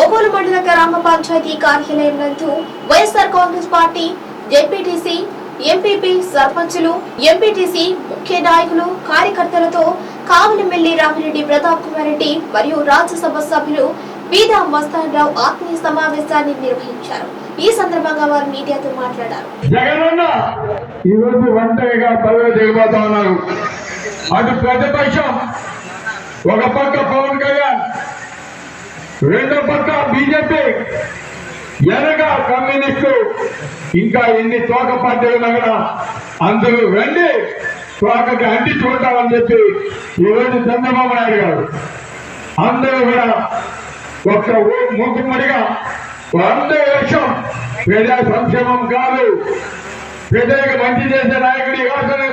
ఒంగోలు మండల గ్రామ పంచాయతీ కార్యాలయం నందు YSR Congress party ZPTC MPP సర్పంచులు ఎంపీటీసీ ముఖ్య నాయకులు కార్యకర్తలతో కావలిమెల్లి రామిరెడ్డి ప్రతాప్ కుమార్ రెడ్డి మరియు రాజ్యసభ సభ్యులు బీదా మస్తాన్ రావు ఆత్మీయ సమావేశాన్ని నిర్వహించారు. ఈ సందర్భంగా వారు మీడియాతో మాట్లాడారు. ఈరోజు ఒంటరిగా పదవి దిగబోతా ఉన్నారు. అటు ప్రతిపక్షం ఒక పక్క పవన్ కళ్యాణ్ రెండో పక్క బీజేపీ వెనక కమ్యూనిస్టు. ఇంకా ఎన్ని తోక పార్టీలు ఉన్నా కూడా అందరూ రండి తోకకి అంటించుకుంటామని చెప్పి ఈరోజు చంద్రబాబు నాయుడు గారు అందరూ కూడా ఒక్క ఊ- మూకుమ్మడిగా అందరి లక్ష్యం ప్రజా సంక్షేమం కాదు. ప్రజలకు మంచి చేసే నాయకుడి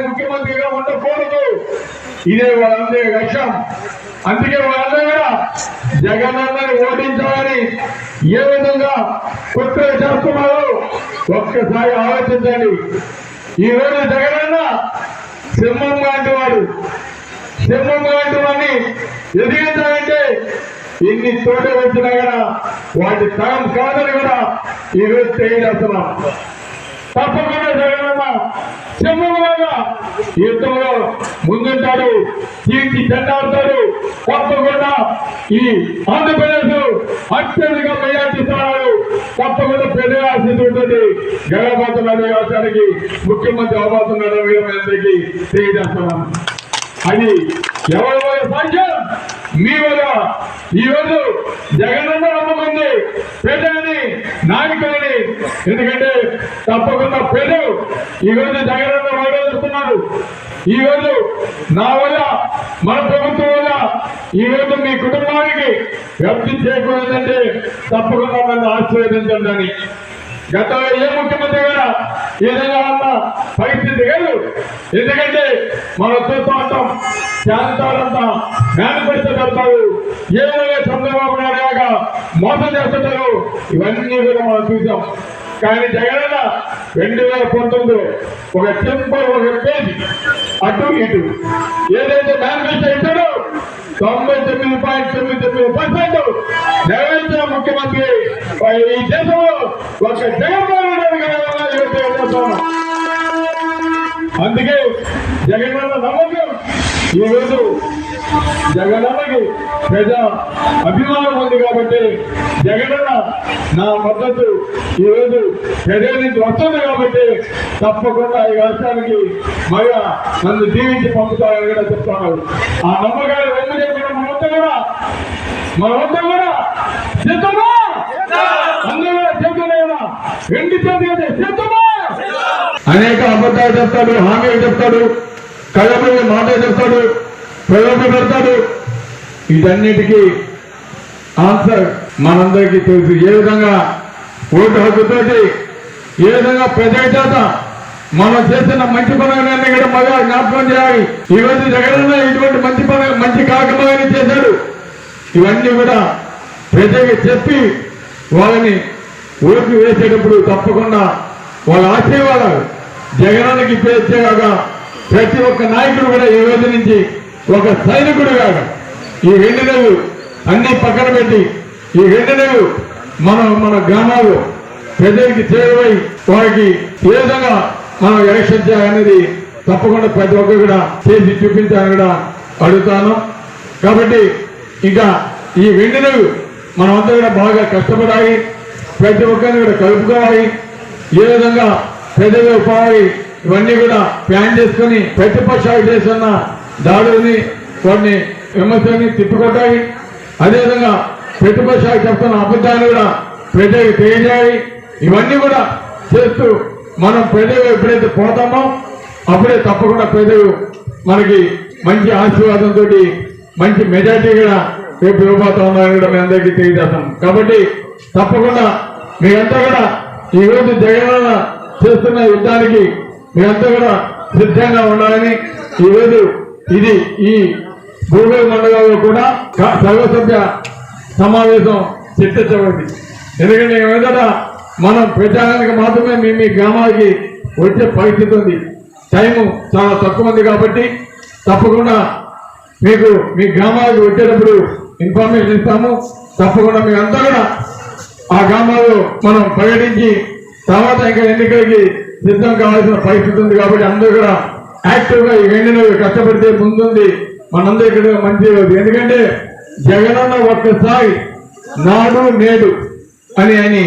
ముఖ్యమంత్రిగా ఉండకూడదు. ఇదే వాళ్ళందరి లక్ష్యం అందుకే వాళ్ళందరూ కూడా జగన్ అన్నని ఓడించాలని ఏ విధంగా కుట్ర చేస్తున్నారో ఒక్కసారి ఆలోచించండి. ఈ రోజు అన్న సింహం లాంటి వాడు. సింహం లాంటి వాడిని ఎదిగించాలంటే ఎన్ని చోట్ల వచ్చినా కూడా వాటి తరం కాదని కూడా ఈరోజు తెలియజేస్తున్నాం. తప్పక సింహంలాగా యుద్ధంలో ముందుంటాడు. తీర్చి చెండాడుతాడు. కొత్తగూడ ఈ ఆంధ్రప్రదేశ్ అత్యధిక మెజార్టీ స్థానాలు తప్పకుండా పెద్ద ఉంటుంది. జగన్మోహన్ రాష్ట్రానికి ముఖ్యమంత్రి అవబోతున్నాడు మీ అందరికీ తెలియజేస్తున్నాం అది ఎవరి వల్ల సాధ్యం? మీ వల్ల ఈరోజు రోజు జగనన్న నమ్మకుంది. ప్రజలని నాయకులని ఎందుకంటే తప్పకుండా ప్రజలు ఈ రోజు జగనన్న ఓడేస్తున్నారు ఈ రోజు నా వల్ల మన ప్రభుత్వం వల్ల ఈ రోజు మీ కుటుంబానికి వ్యక్తి చేయకూడదంటే తప్పకుండా నన్ను ఆశీర్వదించండి గతంలో ఏ ముఖ్యమంత్రి కూడా ఈ విధంగా ఉన్న పరిస్థితి కాదు ఎందుకంటే మన చూస్తాం ఉంటాం శాంతాలంతా మేనిఫెస్టో పెడతారు. ఏ విధంగా చంద్రబాబు నాయుడు లాగా మోసం చేస్తుంటారు. ఇవన్నీ కూడా మనం చూసాం. కానీ జగన్ రెండు వేల పంతొమ్మిది ఒక సింపుల్ ఒక పేజ్ అటు ఇటు ఏదైతే మేనిఫెస్టో ఇచ్చాడో తొంభై తొమ్మిది పాయింట్ తొమ్మిది తొమ్మిది పర్సెంట్. నెరవేర్చిన ముఖ్యమంత్రి ఈ దేశంలో ఒక జగన్మోహన్ రెడ్డి గారి అందుకే జగన్ నమ్మకం. ఈరోజు జగనన్నకి ప్రజా అభిమానం ఉంది కాబట్టి జగనన్న నా మద్దతు ఈరోజు ప్రజల నుంచి వస్తుంది కాబట్టి తప్పకుండా ఈ రాష్ట్రానికి మళ్ళా నన్ను జీవించి పంపుతారని కూడా చెప్తాను. ఆ నమ్మకాలు వెంట చెప్పిన మనమంతా కూడా మనమంతా కూడా సిద్ధమా అందరూ కూడా సిద్ధమేనా రెండు చేతులు సిద్ధమా అనేక అబద్ధాలు చెప్తాడు హామీలు చెప్తాడు కళ్ళమల్లి మాట చెప్తాడు. ప్రయోగ ఇదన్నిటికీ ఆన్సర్ మనందరికీ తెలుసు. ఏ విధంగా ఓటు హక్కుతోటి ఏ విధంగా ప్రజల చేత మనం చేసిన మంచి పనులన్నీ కూడా మళ్ళా జ్ఞాపకం చేయాలి. ఇవన్నీ రోజు జగనన్న ఇటువంటి మంచి పని మంచి కార్యక్రమాన్ని చేశాడు. ఇవన్నీ కూడా ప్రజలకు చెప్పి వాళ్ళని ఓట్లు వేసేటప్పుడు తప్పకుండా వాళ్ళ ఆశీర్వాదాలు జగనానికి ఇచ్చేగా ప్రతి ఒక్క నాయకుడు కూడా ఈ రోజు నుంచి ఒక సైనికుడు కాదు. ఈ రెండు నెలలు అన్ని పక్కన పెట్టి ఈ రెండు నెలలు మన మన గ్రామాలు ప్రజలకి చేరువై వారికి ఏ విధంగా మనం ఎలక్షన్ చేయాలనేది తప్పకుండా ప్రతి ఒక్కరు కూడా చేసి చూపించాలని కూడా అడుగుతాను. కాబట్టి ఇంకా ఈ రెండు నెలలు మనమంతా కూడా బాగా కష్టపడాలి. ప్రతి ఒక్కరిని కూడా కలుపుకోవాలి. ఏ విధంగా ప్రజలు పోవాలి ఇవన్నీ కూడా ప్లాన్ చేసుకుని ప్రతిపక్షాలు చేస్తున్న దాడుల్ని వాటిని విమర్శల్ని తిప్పికొట్టాయి. అదేవిధంగా ప్రతిపక్షాలు చెప్తున్న అబద్ధాలు కూడా ప్రజలకు తెలియజేయాలి. ఇవన్నీ కూడా చేస్తూ మనం ప్రజలు ఎప్పుడైతే పోతామో అప్పుడే తప్పకుండా ప్రజలు మనకి మంచి ఆశీర్వాదంతో మంచి మెజార్టీ కూడా రేపు ఇవ్వబోతా ఉన్నారని కూడా మీ అందరికీ తెలియజేస్తాం. కాబట్టి తప్పకుండా మీరంతా కూడా ఈ రోజు చేస్తున్న యుద్ధానికి మీరంతా కూడా సిద్ధంగా ఉండాలని ఈ రోజు ఇది ఈ భూగోళ మండలంలో కూడా సర్వసభ్య సమావేశం చర్చించబడింది ఎందుకంటే ఏదైనా మనం ప్రచారానికి మాత్రమే మీ మీ గ్రామాలకి వచ్చే పరిస్థితి ఉంది. టైము చాలా తక్కువ ఉంది కాబట్టి తప్పకుండా మీకు మీ గ్రామాలకు వచ్చేటప్పుడు ఇన్ఫర్మేషన్ ఇస్తాము. తప్పకుండా మీ అంతా కూడా ఆ గ్రామాల్లో మనం పర్యటించి తర్వాత ఇంకా ఎన్నికలకి సిద్ధం కావాల్సిన పరిస్థితి ఉంది కాబట్టి అందరూ కూడా యాక్టివ్గా ఈ వెండిని కష్టపడితే ముందుంది. మనందరూ ఇక్కడ మంచి ఎందుకంటే జగనన్న ఒక్కసారి నాడు నేడు అని అని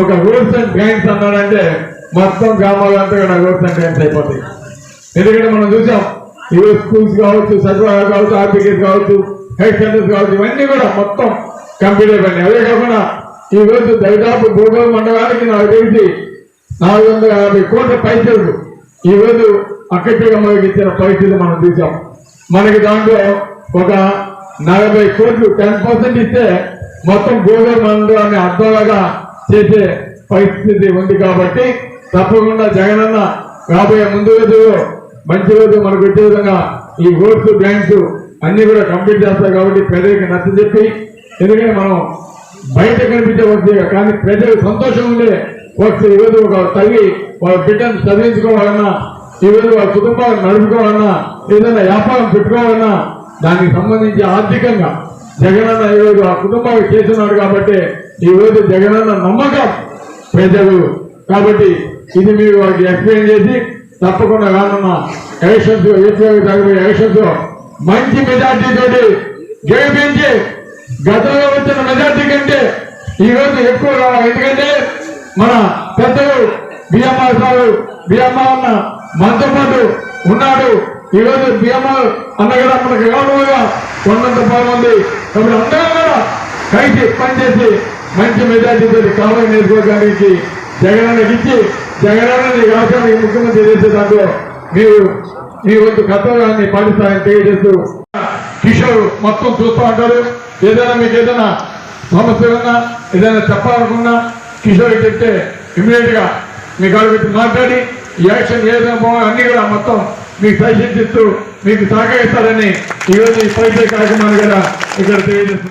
ఒక రూల్స్ అండ్ గైన్స్ అన్నాడంటే మొత్తం గ్రామాలంతా కూడా రూల్స్ అండ్ గైన్స్ అయిపోతాయి. ఎందుకంటే మనం చూసాం ఈరోజు స్కూల్స్ కావచ్చు సచివాలయాలు కావచ్చు ఆర్బికేస్ కావచ్చు హెల్త్ సెంటర్స్ కావచ్చు ఇవన్నీ కూడా మొత్తం కంప్లీట్ అయిపోయినాయి. అదే కాకుండా ఈ రోజు దరిదాపు భూగోళ మండలానికి నాకు తెలిసి నాలుగు వందల యాభై కోట్ల పైసలు ఈ రోజు అక్కడికి ఇచ్చిన పైసలు మనం తీసాం మనకి దాంట్లో ఒక నలభై కోట్లు టెన్ పర్సెంట్ ఇస్తే మొత్తం భూగోళ మండలాన్ని అర్థంలాగా చేసే పరిస్థితి ఉంది కాబట్టి తప్పకుండా జగనన్న రాబోయే ముందు రోజుల్లో మంచి రోజు మనకు వచ్చే విధంగా ఈ రోడ్స్ బ్యాంక్స్ అన్ని కూడా కంప్లీట్ చేస్తారు కాబట్టి ప్రజలకు నచ్చ చెప్పి ఎందుకంటే మనం బయట కనిపించే వస్తే కానీ ప్రజలు సంతోషం ఉండే వస్తే ఈరోజు ఒక తల్లి వాళ్ళ బిడ్డను చదివించుకోవాలన్నా ఈరోజు వాళ్ళ కుటుంబాలను నడుపుకోవాలన్నా ఏదైనా వ్యాపారం పెట్టుకోవాలన్నా దానికి సంబంధించి ఆర్థికంగా జగనన్న ఈరోజు ఆ కుటుంబానికి చేస్తున్నాడు కాబట్టి ఈరోజు జగనన్న నమ్మకం ప్రజలు. కాబట్టి ఇది మీరు వారికి ఎక్స్ప్లెయిన్ చేసి తప్పకుండా రానున్న ఎలక్షన్స్ ఏపీ తగ్గబోయే ఎలక్షన్స్ మంచి మెజార్టీ తోటి గెలిపించి గతంలో వచ్చిన మెజార్టీ కంటే ఈరోజు ఎక్కువ రావాలి. ఎందుకంటే మన పెద్దలు బిఎంఆర్ సారు బిఎంఆర్ అన్న మనతో పాటు ఉన్నాడు. ఈరోజు రోజు బిఎంఆర్ అన్న కూడా మనకు గౌరవంగా ఉన్నంత బాగుంది. కాబట్టి అందరూ కూడా కలిసి పనిచేసి మంచి మెజార్టీతో కావాలి నేర్చుకోవడానికి జగనానికి ఇచ్చి జగనాన్ని రాష్ట్రానికి ముఖ్యమంత్రి చేసే దాంట్లో మీరు మీ వంతు కర్తవ్యాన్ని పాటిస్తారని తెలియజేస్తూ కిషోర్ మొత్తం చూస్తూ ఉంటారు. ఏదైనా మీకు ఏదైనా సమస్య ఉన్నా ఏదైనా చెప్పాలనుకున్నా కిషోర్ చెప్తే ఇమీడియట్గా మీ కాడ పెట్టి మాట్లాడి యాక్షన్ ఏదైనా అన్ని కూడా మొత్తం మీకు సజెషన్ ఇస్తూ మీకు సహకరిస్తారని ఈరోజు ఈ పరిచయ కార్యక్రమాన్ని కూడా ఇక్కడ తెలియజేస్తుంది